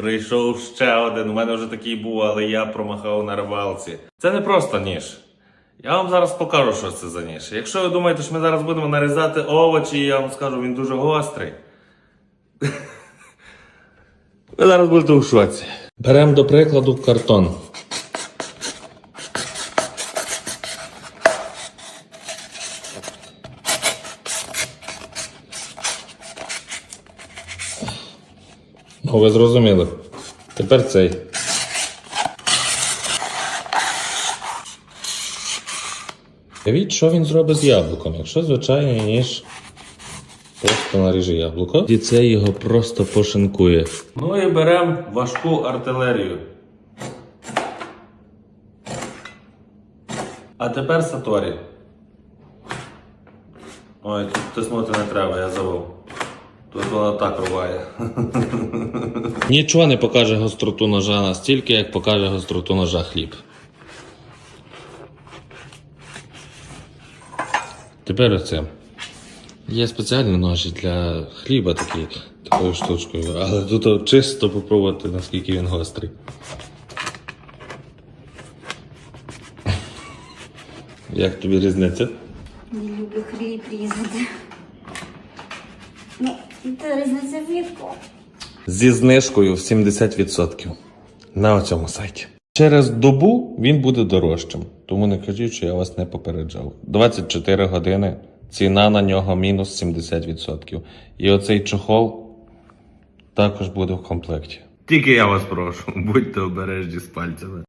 Прийшов ще один. У мене вже такий був, але я промахав на рибалці. Це не просто ніж. Я вам зараз покажу, що це за ніж. Якщо ви думаєте, що ми зараз будемо нарізати овочі, я вам скажу, він дуже гострий. Ви зараз будете у шоці. Беремо до прикладу картон. Ну, ви зрозуміли. Тепер цей. Дивіть, що він зробить з яблуком. Якщо звичайний ніж просто наріже яблуко, і це його просто пошинкує. Ну і беремо важку артилерію. А тепер Саторі. Ой, тут тиснути не треба, я забув. Тут вона так рубає. Нічого не покаже гостроту ножа настільки, як покаже гостроту ножа хліб. Тепер оце. Є спеціальні ножі для хліба такі, такою штучкою, але тут чисто попробувати, наскільки він гострий. Як тобі різниця? Не люблю хліб різати. Ну, це різниця влітку. Зі знижкою в 70% на оцьому сайті. Через добу він буде дорожчим, тому не кажіть, що я вас не попереджав. 24 години, ціна на нього мінус 70%. І оцей чохол також буде в комплекті. Тільки я вас прошу, будьте обережні з пальцями.